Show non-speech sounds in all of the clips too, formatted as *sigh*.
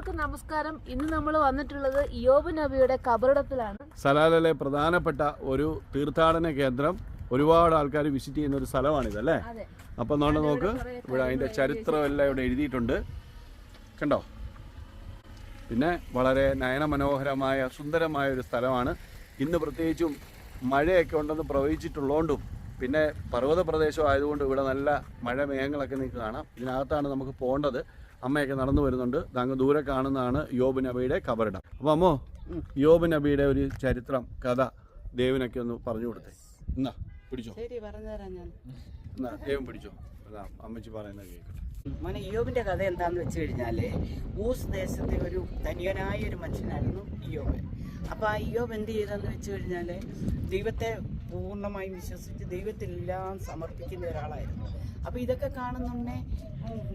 എല്ലാവർക്കും നമസ്കാരം. ഇന്ന് നമ്മൾ വന്നിട്ടുള്ളത് യോബ് നബിയുടെ കബറിടത്തിലാണ്. സലാലിലെ പ്രധാനപ്പെട്ട ഒരു തീർത്ഥാടന കേന്ദ്രം ഒരുപാട് ആൾക്കാർ വിസിറ്റ് ചെയ്യുന്ന ഒരു സ്ഥലമാണിത് അല്ലേ അപ്പൊ അപ്പം നോണ്ട് നോക്ക്. ഇവിടെ അതിന്റെ ചരിത്രം എല്ലാം ഇവിടെ എഴുതിയിട്ടുണ്ട്. കണ്ടോ? പിന്നെ വളരെ നയനമനോഹരമായ സുന്ദരമായ ഒരു സ്ഥലമാണ്. ഇന്ന് പ്രത്യേകിച്ചും മഴയൊക്കെ ഉണ്ടെന്ന് പ്രവചിച്ചിട്ടുള്ളതുകൊണ്ടും പിന്നെ പർവത പ്രദേശം ആയതുകൊണ്ട് ഇവിടെ നല്ല മഴ മേഘങ്ങളൊക്കെ നിങ്ങൾക്ക് കാണാം. ഇതിനകത്താണ് നമുക്ക് പോകേണ്ടത്. അമ്മയൊക്കെ നടന്നു വരുന്നുണ്ട്. താങ്കൾ ദൂരെ കാണുന്നതാണ് യോബ് നബിയുടെ കബറിടം. അപ്പോൾ അമ്മോ യോബ് നബിയുടെ ഒരു ചരിത്രം കഥ ദേവിനൊക്കെ ഒന്ന് പറഞ്ഞു കൊടുത്തേ. എന്നാ പിടിച്ചോ? എന്നാ ദേവൻ പിടിച്ചോ? അതാ അമ്മച്ചി പറയുന്നത് കേൾക്കട്ടെ മോനെ ഇയോബിന്റെ കഥ എന്താന്ന് വെച്ച് കഴിഞ്ഞാൽ ഊസ് ദേശത്തെ ഒരു ധനികനായ ഒരു മനുഷ്യനായിരുന്നു ഇയോബ് അപ്പൊ ആ ഇയോബ് എന്ത് ചെയ്തെന്ന് വെച്ച് കഴിഞ്ഞാൽ ദൈവത്തെ പൂർണമായും വിശ്വസിച്ച് ദൈവത്തിലെല്ലാം സമർപ്പിക്കുന്ന ഒരാളായിരുന്നു. അപ്പൊ ഇതൊക്കെ കാണുന്നുണ്ടേ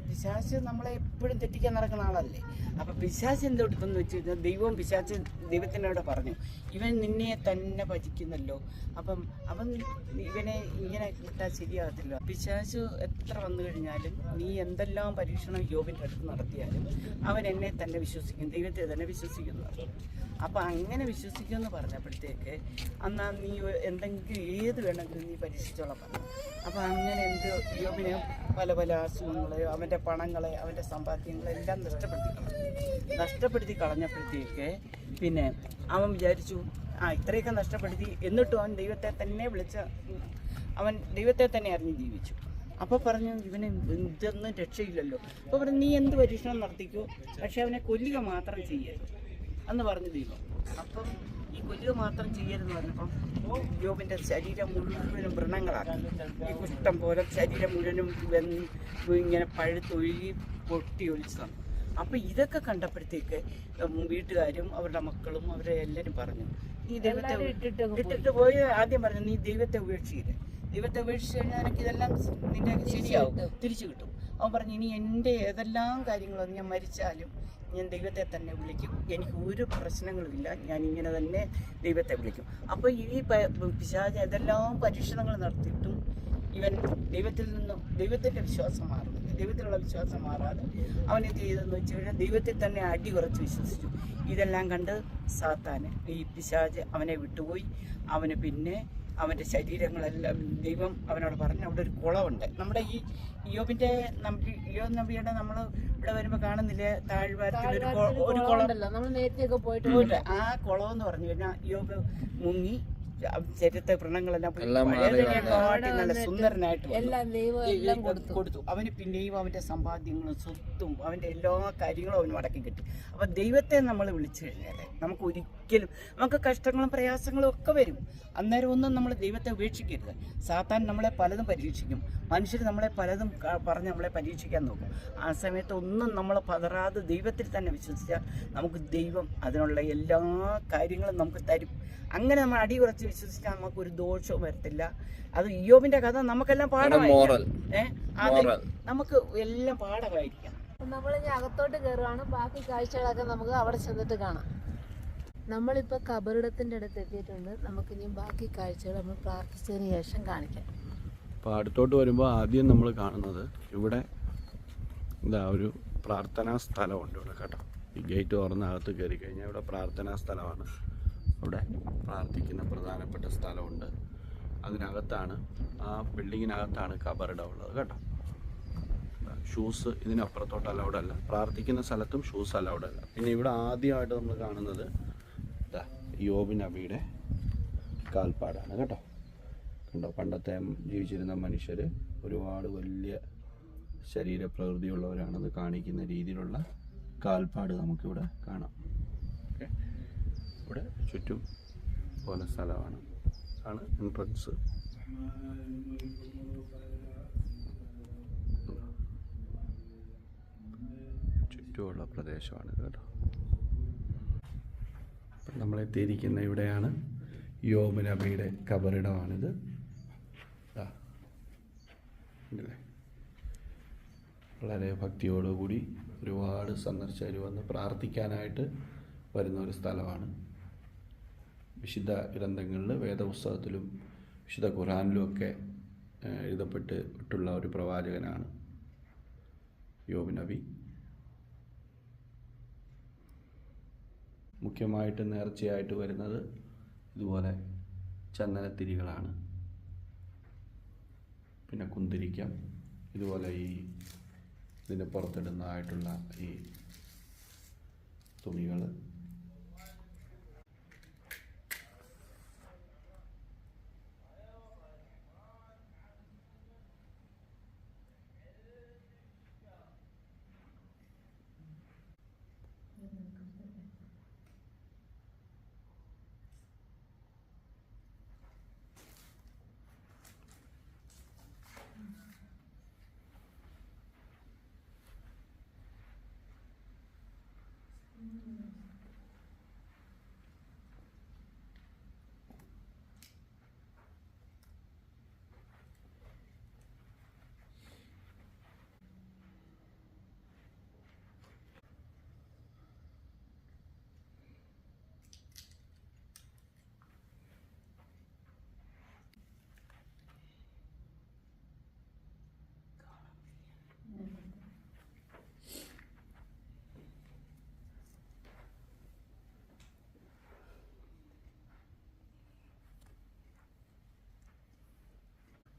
പിശാച്ച് നമ്മളെ എപ്പോഴും തെറ്റിക്കാൻ നടക്കുന്ന ആളല്ലേ. അപ്പൊ പിശാച്ച് എന്തെടുത്തെന്ന് വെച്ച് കഴിഞ്ഞാൽ ദൈവവും പിശാച്ച് ദൈവത്തിനോട് പറഞ്ഞു ഇവൻ നിന്നെ തന്നെ ഭജിക്കുന്നല്ലോ. അപ്പം അവൻ ഇവനെ ഇങ്ങനെ വിട്ടാൽ ശരിയാകത്തില്ല. പിശാചു എത്ര വന്നു കഴിഞ്ഞാലും നീ എന്തെല്ലാം പരീക്ഷണം യോബിന്റെ അടുത്ത് നടത്തിയാലും അവൻ എന്നെ തന്നെ വിശ്വസിക്കും ദൈവത്തെ തന്നെ വിശ്വസിക്കുന്നു. അപ്പം അങ്ങനെ വിശ്വസിക്കുമെന്ന് പറഞ്ഞപ്പോഴത്തേക്ക് അന്നാ നീ എന്തെങ്കിലും ഏത് വേണമെങ്കിലും നീ പരീക്ഷിച്ചോളാം പറഞ്ഞു. അപ്പം അങ്ങനെ എന്ത് യോബിന് പല പല അസുഖങ്ങളെ അവന്റെ പണങ്ങളെ അവന്റെ സമ്പാദ്യങ്ങളെല്ലാം നഷ്ടപ്പെടുത്തി കളഞ്ഞു നഷ്ടപ്പെടുത്തി കളഞ്ഞപ്പോഴത്തേക്ക് പിന്നെ അവൻ വിചാരിച്ചു ആ ഇത്രയൊക്കെ നഷ്ടപ്പെടുത്തി. എന്നിട്ടും അവൻ ദൈവത്തെ തന്നെ വിളിച്ച അവൻ ദൈവത്തെ തന്നെ അറിഞ്ഞ് ജീവിച്ചു. അപ്പോൾ പറഞ്ഞു ഇവന് ഇതൊന്നും രക്ഷയില്ലല്ലോ. അപ്പോൾ പറഞ്ഞു നീ എന്ത് പരീക്ഷണം നടത്തിക്കൂ? പക്ഷെ അവനെ കൊല്ലുക മാത്രം ചെയ്യരുത് എന്ന് പറഞ്ഞു ദൈവം. അപ്പം ഈ കൊല്ലുക മാത്രം ചെയ്യരുതെന്ന് പറഞ്ഞപ്പം യോബിന്റെ ശരീരം മുഴുവനും വ്രണങ്ങളാക്കി. ഈ കുഷ്ടം പോലെ ശരീരം മുഴുവനും വെന്ന് ഇങ്ങനെ പഴുത്തൊഴുകി പൊട്ടി ഒലിച്ചു തന്നു അപ്പം ഇതൊക്കെ കണ്ടപ്പോഴത്തേക്ക് വീട്ടുകാരും അവരുടെ മക്കളും അവരെ എല്ലാവരും പറഞ്ഞു നീ ദൈവത്തെ ഇട്ടിട്ട് പോയി. ആദ്യം പറഞ്ഞു നീ ദൈവത്തെ ഉപേക്ഷിക്കരുത് ദൈവത്തെ ഉപേക്ഷിച്ച് കഴിഞ്ഞാൽ എനിക്ക് ഇതെല്ലാം നിന്റെ ശരിയാവും തിരിച്ചു കിട്ടും. അവൻ പറഞ്ഞു ഇനി എന്റെ ഏതെല്ലാം കാര്യങ്ങളും ഞാൻ മരിച്ചാലും ഞാൻ ദൈവത്തെ തന്നെ വിളിക്കും. എനിക്ക് ഒരു പ്രശ്നങ്ങളുമില്ല ഞാൻ ഇങ്ങനെ തന്നെ ദൈവത്തെ വിളിക്കും. അപ്പോൾ ഈ പിശാജ് ഇതെല്ലാം പരീക്ഷണങ്ങൾ നടത്തിയിട്ടും ഇവൻ ദൈവത്തിൽ നിന്നും ദൈവത്തിന്റെ വിശ്വാസം മാറുന്നില്ല ദൈവത്തിലുള്ള വിശ്വാസം മാറാതെ അവൻ എന്ത് ചെയ്തെന്ന് വെച്ച് കഴിഞ്ഞാൽ ദൈവത്തിൽ തന്നെ അടി കുറച്ച് വിശ്വസിച്ചു. ഇതെല്ലാം കണ്ട് സാത്താന് ഈ പിശാജ് അവനെ വിട്ടുപോയി. അവന് പിന്നെ അവന്റെ ശരീരങ്ങളെല്ലാം ദൈവം അവനോട് പറഞ്ഞു അവിടെ ഒരു കുളമുണ്ട്. നമ്മുടെ ഈ യോബിന്റെ നമുക്ക് യോ നബിയുടെ നമ്മൾ ഇവിടെ വരുമ്പോൾ കാണുന്നില്ലേ? താഴ്വാരത്തിൽ ഒരു ഒരു കുളം. പോയിട്ട് ആ കുളം എന്ന് പറഞ്ഞു. കഴിഞ്ഞാൽ യോബ് മുങ്ങി ശരീരത്തെ വ്രണങ്ങളെല്ലാം നല്ല സുന്ദരനായിട്ട് കൊടുത്തു. കൊടുത്തു. അവന് പിന്നെയും അവന്റെ സമ്പാദ്യങ്ങളും സ്വത്തും അവന്റെ എല്ലാ കാര്യങ്ങളും അവന് മടക്കി കിട്ടി. അപ്പൊ ദൈവത്തെ നമ്മൾ വിളിച്ചു കഴിഞ്ഞാൽ നമുക്ക് ഒരിക്കലും നമുക്ക് കഷ്ടങ്ങളും പ്രയാസങ്ങളും ഒക്കെ വരും. അന്നേരം ഒന്നും നമ്മൾ ദൈവത്തെ ഉപേക്ഷിക്കരുത്. സാത്താൻ നമ്മളെ പലതും പരീക്ഷിക്കും. മനുഷ്യർ നമ്മളെ പലതും പറഞ്ഞ് നമ്മളെ പരീക്ഷിക്കാൻ നോക്കും. ആ സമയത്ത് ഒന്നും നമ്മൾ പതറാതെ ദൈവത്തിൽ തന്നെ വിശ്വസിച്ചാൽ നമുക്ക് ദൈവം അതിനുള്ള എല്ലാ കാര്യങ്ങളും നമുക്ക് തരും. അങ്ങനെ നമ്മൾ അടി കുറച്ച് വിശ്വസിച്ചാൽ നമുക്ക് ഒരു ദോഷവും വരത്തില്ല. അത് യോബിന്റെ കഥ നമുക്കെല്ലാം പാഠമായിരിക്കും ഏഹ് അത് നമുക്ക് എല്ലാം പാഠമായിരിക്കാം നമ്മൾ ഇനി അകത്തോട്ട് കയറുവാണ് ബാക്കി കാഴ്ചകളൊക്കെ നമുക്ക് അവിടെ ചെന്നിട്ട് കാണാം. നമ്മളിപ്പോൾ കബറിടത്തിന്റെ അടുത്ത് എത്തിയിട്ടുണ്ട്. നമുക്കിനി ബാക്കി കാഴ്ചകൾ നമ്മൾ പ്രാർത്ഥിച്ചതിന് ശേഷം കാണിക്കാം. അപ്പോൾ അടുത്തോട്ട് വരുമ്പോൾ ആദ്യം നമ്മൾ കാണുന്നത് ഇവിടെ എന്താ ഒരു പ്രാർത്ഥനാ സ്ഥലമുണ്ട് ഇവിടെ കേട്ടോ. ഈ ഗേറ്റ് തുറന്ന് അകത്ത് കയറി കഴിഞ്ഞാൽ ഇവിടെ പ്രാർത്ഥനാ സ്ഥലമാണ്. അവിടെ പ്രാർത്ഥിക്കുന്ന പ്രധാനപ്പെട്ട സ്ഥലമുണ്ട്. അതിനകത്താണ് ആ ബിൽഡിങ്ങിനകത്താണ് കബറിട ഉള്ളത് കേട്ടോ. ഷൂസ് ഇതിനപ്പുറത്തോട്ട് അലൗഡ് അല്ല. പ്രാർത്ഥിക്കുന്ന സ്ഥലത്തും ഷൂസ് അലൗഡ് അല്ല. പിന്നെ ഇവിടെ ആദ്യമായിട്ട് നമ്മൾ കാണുന്നത് യോബിൻ യോബ് നബിയുടെ കാൽപ്പാടാണ് കേട്ടോ. കണ്ടോ പണ്ടത്തെ ജീവിച്ചിരുന്ന മനുഷ്യർ ഒരുപാട് വലിയ ശരീരപ്രകൃതിയുള്ളവരാണെന്ന് കാണിക്കുന്ന രീതിയിലുള്ള കാൽപ്പാട് നമുക്കിവിടെ കാണാം. ഇവിടെ ചുറ്റും പോലെ സ്ഥലമാണ്. ആണ് എൻട്രൻസ് ചുറ്റുമുള്ള പ്രദേശമാണ് കേട്ടോ. അപ്പം നമ്മളെത്തിയിരിക്കുന്ന ഇവിടെയാണ് യോബ് നബിയുടെ കബറിടമാണിത്? വളരെ ഭക്തിയോടുകൂടി ഒരുപാട് സന്ദർശകർ വന്ന് പ്രാർത്ഥിക്കാനായിട്ട് വരുന്ന ഒരു സ്ഥലമാണ്. വിശുദ്ധ ഗ്രന്ഥങ്ങളിൽ വേദപുസ്തകത്തിലും വിശുദ്ധ ഖുറാനിലും ഒക്കെ എഴുതപ്പെട്ടിട്ടുള്ള ഒരു പ്രവാചകനാണ് യോബ് നബി. മുഖ്യമായിട്ട് നേർച്ചയായിട്ട് വരുന്നത് ഇതുപോലെ ചന്ദനത്തിരികളാണ്. പിന്നെ കുന്തിരിക്ക ഇതുപോലെ ഈ ഇതിന് പുറത്തിടുന്നതായിട്ടുള്ള ഈ തുണികൾ Mm-hmm.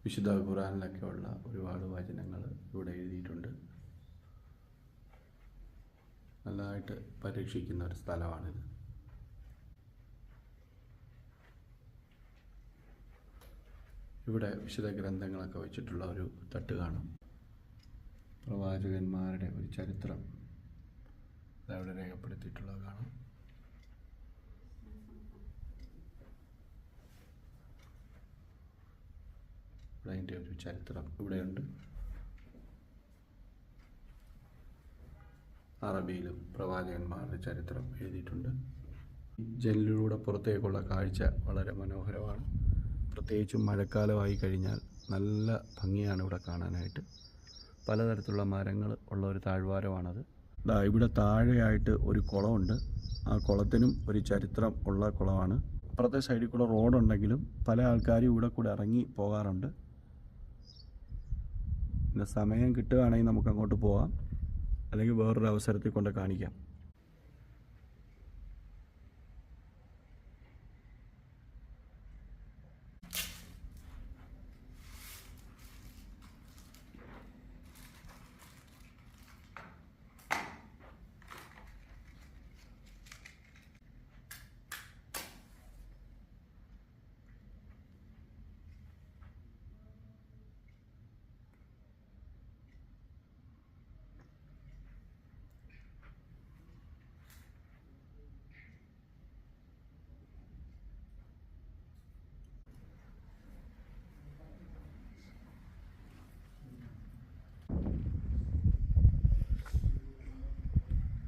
വിശുദ്ധ ഖുറാനിലൊക്കെയുള്ള ഒരുപാട് വചനങ്ങൾ ഇവിടെ എഴുതിയിട്ടുണ്ട്. നല്ലതായിട്ട് പരീക്ഷിക്കുന്ന ഒരു സ്ഥലമാണിത്. ഇവിടെ വിശുദ്ധ ഗ്രന്ഥങ്ങളൊക്കെ വെച്ചിട്ടുള്ള ഒരു തട്ട് കാണും. പ്രവാചകന്മാരുടെ ഒരു ചരിത്രം. അതവിടെ രേഖപ്പെടുത്തിയിട്ടുള്ളത് കാണാം. അതിന്റെ ഒരു ചരിത്രം ഇവിടെയുണ്ട്. അറബിയിലും പ്രവാചകന്മാരുടെ ചരിത്രം എഴുതിയിട്ടുണ്ട്. ജനലിലൂടെ പുറത്തേക്കുള്ള കാഴ്ച വളരെ മനോഹരമാണ്. പ്രത്യേകിച്ചും മഴക്കാലമായി കഴിഞ്ഞാൽ നല്ല ഭംഗിയാണ് ഇവിടെ കാണാനായിട്ട്. പലതരത്തിലുള്ള മരങ്ങൾ ഉള്ള ഒരു താഴ്വാരമാണത്. ദാ ഇവിടെ താഴെയായിട്ട് ഒരു കുളമുണ്ട്. ആ കുളത്തിനും ഒരു ചരിത്രം ഉള്ള കുളമാണ്. അപ്പുറത്തെ സൈഡിൽ കൂടെ റോഡുണ്ടെങ്കിലും പല ആൾക്കാരും ഇവിടെ കൂടെ ഇറങ്ങി പോകാറുണ്ട്. പിന്നെ സമയം കിട്ടുകയാണെങ്കിൽ നമുക്ക് അങ്ങോട്ട് പോവാം. അല്ലെങ്കിൽ വേറൊരു അവസരത്തിൽ കൊണ്ട് കാണിക്കാം.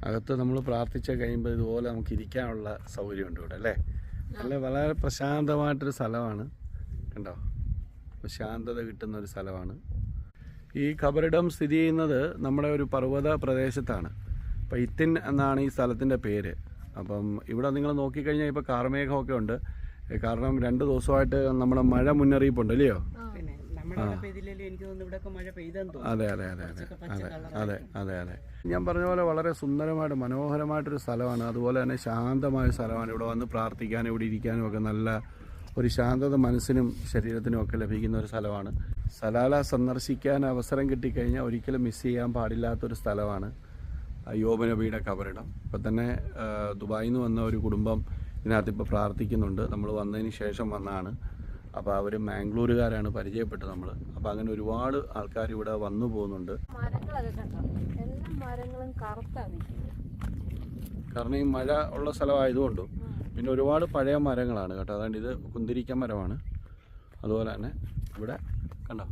അകത്ത് നമ്മൾ പ്രാർത്ഥിച്ച് കഴിയുമ്പോൾ ഇതുപോലെ നമുക്ക് ഇരിക്കാനുള്ള സൗകര്യമുണ്ട് ഇവിടെ അല്ലേ? നല്ല വളരെ പ്രശാന്തമായിട്ടൊരു സ്ഥലമാണ് കണ്ടോ? ശാന്തത കിട്ടുന്ന ഒരു സ്ഥലമാണ്. ഈ ഖബറിടം സ്ഥിതി ചെയ്യുന്നത് നമ്മുടെ ഒരു പർവത പ്രദേശത്താണ്. അപ്പോൾ ഇത്തിൻ എന്നാണ് ഈ സ്ഥലത്തിന്റെ പേര്. അപ്പം ഇവിടെ നിങ്ങൾ നോക്കിക്കഴിഞ്ഞാൽ ഇപ്പോൾ കാർമേഘമൊക്കെ ഉണ്ട്. കാരണം രണ്ട് ദിവസമായിട്ട് നമ്മുടെ മഴ മുന്നറിയിപ്പുണ്ട് അല്ലയോ? അതെ അതെ അതെ അതെ. അതെ അതെ ഞാൻ പറഞ്ഞ പോലെ വളരെ സുന്ദരമായിട്ട് മനോഹരമായിട്ടൊരു സ്ഥലമാണ്. അതുപോലെ തന്നെ ശാന്തമായ സ്ഥലമാണ്. ഇവിടെ വന്ന് പ്രാർത്ഥിക്കാനും ഇവിടെ ഇരിക്കാനും ഒക്കെ നല്ല ഒരു ശാന്തത മനസ്സിനും ശരീരത്തിനും ഒക്കെ ലഭിക്കുന്ന ഒരു സ്ഥലമാണ്. സലാല സന്ദർശിക്കാൻ അവസരം കിട്ടിക്കഴിഞ്ഞാൽ ഒരിക്കലും മിസ് ചെയ്യാൻ പാടില്ലാത്തൊരു സ്ഥലമാണ് യോബനബിയുടെ കവറിടം കബറിടം ഇപ്പം തന്നെ ദുബായിൽ നിന്ന് വന്ന ഒരു കുടുംബം ഇതിനകത്ത് ഇപ്പോൾ പ്രാർത്ഥിക്കുന്നുണ്ട്. നമ്മൾ വന്നതിന് ശേഷം വന്നതാണ് അപ്പോൾ അവർ മാംഗ്ലൂരുകാരാണ് പരിചയപ്പെട്ടത് നമ്മൾ അപ്പോൾ അങ്ങനെ ഒരുപാട് ആൾക്കാർ ഇവിടെ വന്നു പോകുന്നുണ്ട്. കാരണം ഈ മഴ ഉള്ള സ്ഥലമായതുകൊണ്ടും പിന്നെ ഒരുപാട് പഴയ മരങ്ങളാണ് കേട്ടോ. അതുകൊണ്ട് ഇത് കുന്തിരിക്ക മരമാണ്. അതുപോലെ തന്നെ ഇവിടെ കണ്ടോ?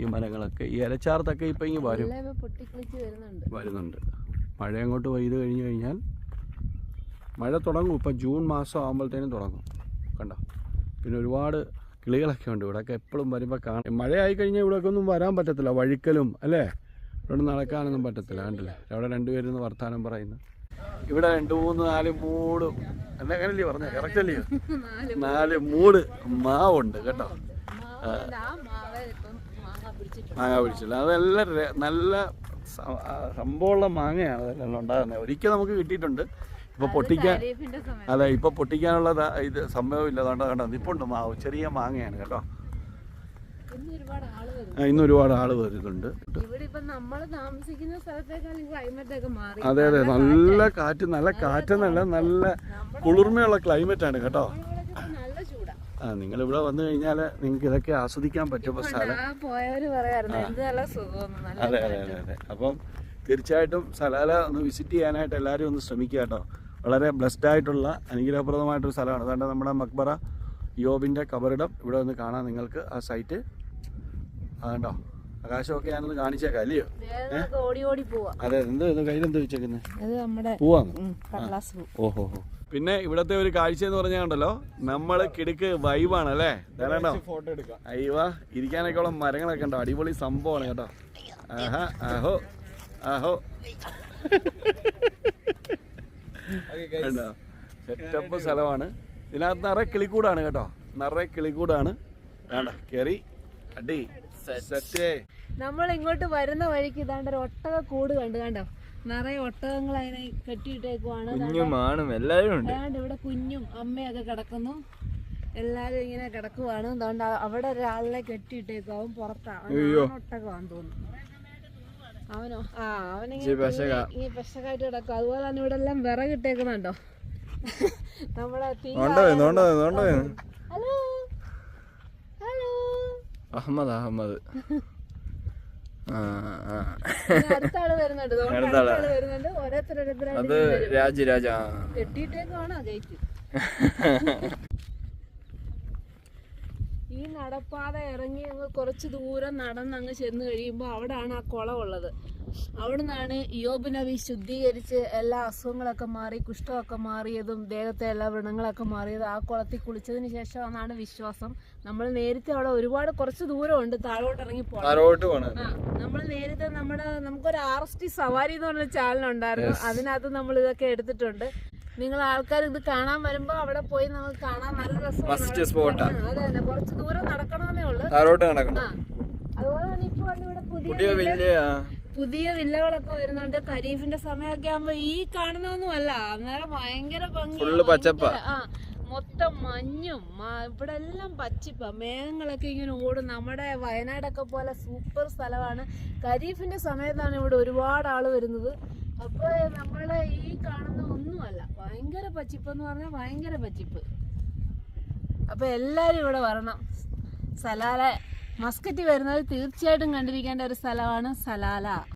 ഈ മരങ്ങളൊക്കെ ഈ ഇലച്ചാർത്തൊക്കെ ഇപ്പം ഇങ്ങനെ വരും. വരുന്നുണ്ട്. മഴ അങ്ങോട്ട് പെയ്ത് കഴിഞ്ഞ് കഴിഞ്ഞാൽ മഴ തുടങ്ങും. ഇപ്പം ജൂൺ മാസം ആകുമ്പോഴത്തേനും തുടങ്ങും. കണ്ടോ? പിന്നെ ഒരുപാട് കിളികളൊക്കെ ഉണ്ട്. ഇവിടെയൊക്കെ എപ്പോഴും വരുമ്പോൾ കാണാം. മഴയായി കഴിഞ്ഞാൽ ഇവിടെയൊക്കെ ഒന്നും വരാൻ പറ്റത്തില്ല. വഴിക്കലും അല്ലേ? ഇവിടെ നടക്കാനൊന്നും പറ്റത്തില്ല. കണ്ടില്ലേ? അവിടെ രണ്ടുപേരും വർത്താനം പറയുന്നു. ഇവിടെ രണ്ട് മൂന്ന് നാല് മൂട്. എന്നെ അങ്ങനല്ലേ പറഞ്ഞ? കറക്റ്റ് അല്ലയോ നാല് മൂട്. മാവുണ്ട് കേട്ടോ. മാങ്ങ പിടിച്ചില്ല അതെല്ലാം നല്ല സംഭവമുള്ള മാങ്ങയാണ് അതെല്ലാം ഉണ്ടാകുന്നത്. ഒരിക്കൽ നമുക്ക് കിട്ടിയിട്ടുണ്ട്. ഇപ്പൊ പൊട്ടിക്കാൻ അല്ല ഇപ്പൊ പൊട്ടിക്കാനുള്ള ഇത് സംഭവമില്ല അതുകൊണ്ട് കണ്ടോ? നിപ്പുണ്ട് മാവ്. ചെറിയ മാങ്ങയാണ് കേട്ടോ. ഇന്ന് ഒരുപാട് ആൾ വരുന്നുണ്ട്. അതെ അതെ. നല്ല കാറ്റ്. നല്ല കാറ്റെന്നല്ല നല്ല കുളിർമയുള്ള ക്ലൈമറ്റ് ആണ് കേട്ടോ. ആ നിങ്ങൾ ഇവിടെ വന്നു കഴിഞ്ഞാൽ നിങ്ങൾക്ക് ഇതൊക്കെ ആസ്വദിക്കാൻ പറ്റുമ്പോൾ സ്ഥലം. അതെ അതെ അതെ അതെ. അപ്പം തീർച്ചയായിട്ടും സലാല ഒന്ന് വിസിറ്റ് ചെയ്യാനായിട്ട് എല്ലാവരും ഒന്ന് ശ്രമിക്കുക കേട്ടോ. വളരെ ബ്ലെസ്ഡ് ആയിട്ടുള്ള അനുഗ്രഹപ്രദമായിട്ടൊരു സ്ഥലമാണ്. അതുകൊണ്ട് നമ്മുടെ മക്ബറ യോബിന്റെ കബറിടം ഇവിടെ ഒന്ന് കാണാൻ നിങ്ങൾക്ക് ആ സൈറ്റ് അതുണ്ടോ ആകാശമൊക്കെ ഞാനൊന്ന് കാണിച്ചേക്കാം അല്ലയോ? ഓടി ഓടി പോവാ. അതെ എന്ത് കയ്യിലെന്ത് വെച്ചേക്കുന്നത് നമ്മുടെ പോവാന്ന്? ഓഹോ ഹോ പിന്നെ ഇവിടത്തെ ഒരു കാഴ്ച എന്ന് പറഞ്ഞാൽ ഉണ്ടല്ലോ നമ്മൾ കിടുക്ക് വൈബാണ് അല്ലേ? എടുക്കാം. അയ്യവാ ഇരിക്കാനൊക്കെ ഉള്ള മരങ്ങളൊക്കെ ഉണ്ടോ അടിപൊളി സംഭവമാണ് കേട്ടോ. ആഹാ ആഹോ ആഹോ. *laughs* കണ്ടോ? സെറ്റപ്പ് സ്ഥലമാണ്. ഇതിനകത്ത് നിറയെ കിളിക്കൂടാണ് കേട്ടോ. നിറയെ കിളിക്കൂടാണ്. വേണ്ട കേറി. അടി. സെറ്റ് നമ്മൾ ഇങ്ങോട്ട് വരുന്ന വഴിക്ക് ഇതാണ്ട് ഒരു ഒട്ടക കൂട് കണ്ടു കണ്ടോ? നിറയെ ഒട്ടകങ്ങൾ അതിനെ കെട്ടിയിട്ടേക്കുവാണ്. കുഞ്ഞും ആണും എല്ലാവരും ഉണ്ട്. ഏതാണ്ട് ഇവിടെ കുഞ്ഞും അമ്മയൊക്കെ കിടക്കുന്നു. എല്ലാരും ഇങ്ങനെ കിടക്കുവാണ്. അതുകൊണ്ട് അവിടെ ഒരാളിനെ കെട്ടിയിട്ടേക്കും. അവൻ പുറത്താണ് ഒട്ടകമാണെന്ന് തോന്നുന്നു. അവനോ? ആ അവനിങ്ങനെ പെശകായിട്ട് കിടക്കും. അതുപോലെ തന്നെ ഇവിടെ എല്ലാം വിറക് ഇട്ടേക്കുന്നുണ്ടോ? നമ്മളെ ഹലോ? ഹലോ? അഹമ്മദ് അഹമ്മദ്. അത് രാജ് രാജ. കെട്ടിയിട്ടേക്കാണ് *laughs* ഈ നടപ്പാത ഇറങ്ങി അങ്ങ് കുറച്ച് ദൂരം നടന്ന് അങ്ങ് ചെന്ന് കഴിയുമ്പോൾ അവിടാണ് ആ കുളം ഉള്ളത്. അവിടെ നിന്നാണ് യോബ് നബി ശുദ്ധീകരിച്ച് എല്ലാ അസുഖങ്ങളൊക്കെ മാറി കുഷ്ഠമൊക്കെ മാറിയതും ദേഹത്തെ എല്ലാ വ്രണങ്ങളൊക്കെ മാറിയതും ആ കുളത്തിൽ കുളിച്ചതിന് ശേഷം എന്നാണ് വിശ്വാസം. നമ്മൾ നേരത്തെ അവിടെ ഒരുപാട് കുറച്ച് ദൂരമുണ്ട് താഴോട്ട് ഇറങ്ങി പോകണം നമ്മൾ നേരത്തെ നമ്മുടെ നമുക്കൊരു ആർ എസ് ടി സവാരി എന്ന് പറഞ്ഞ ചാനൽ ഉണ്ടായിരുന്നു. അതിനകത്ത് നമ്മൾ ഇതൊക്കെ എടുത്തിട്ടുണ്ട്. നിങ്ങൾ ആൾക്കാർ ഇത് കാണാൻ വരുമ്പോ അവിടെ പോയി നമുക്ക് കാണാൻ നല്ല രസം സ്പോട്ടാണ് അതെ അതെ. കുറച്ച് ദൂരം നടക്കണമെന്നേ ഉള്ളു. താഴോട്ട് നടക്കണം. അതുപോലെ തന്നെ ഇപ്പൊ ഇവിടെ പുതിയ പുതിയ വലിയ പുതിയ വില്ലകളൊക്കെ വരുന്നുണ്ട്. ഖരീഫിന്റെ സമയമൊക്കെ ആകുമ്പോ ഈ കാണുന്നൊന്നും അല്ല അന്നേരം ഭയങ്കര ഭംഗി പച്ചപ്പ. ആ മൊത്തം മഞ്ഞും ഇവിടെ എല്ലാം പച്ചിപ്പ. മേഘങ്ങളൊക്കെ ഇങ്ങനെ ഓടും. നമ്മുടെ വയനാടൊക്കെ പോലെ സൂപ്പർ സ്ഥലമാണ്. ഖരീഫിന്റെ സമയത്താണ് ഇവിടെ ഒരുപാട് ആൾ വരുന്നത്. അപ്പൊ നമ്മളെ ഈ കാണുന്ന ഒന്നുമല്ല ഭയങ്കര പച്ചിപ്പ് എന്ന് പറഞ്ഞാൽ ഭയങ്കര പച്ചിപ്പ്. അപ്പൊ എല്ലാരും ഇവിടെ വരണം. സലാല മസ്കറ്റ് വരുന്നത് തീർച്ചയായിട്ടും കണ്ടിരിക്കേണ്ട ഒരു സ്ഥലമാണ് സലാല.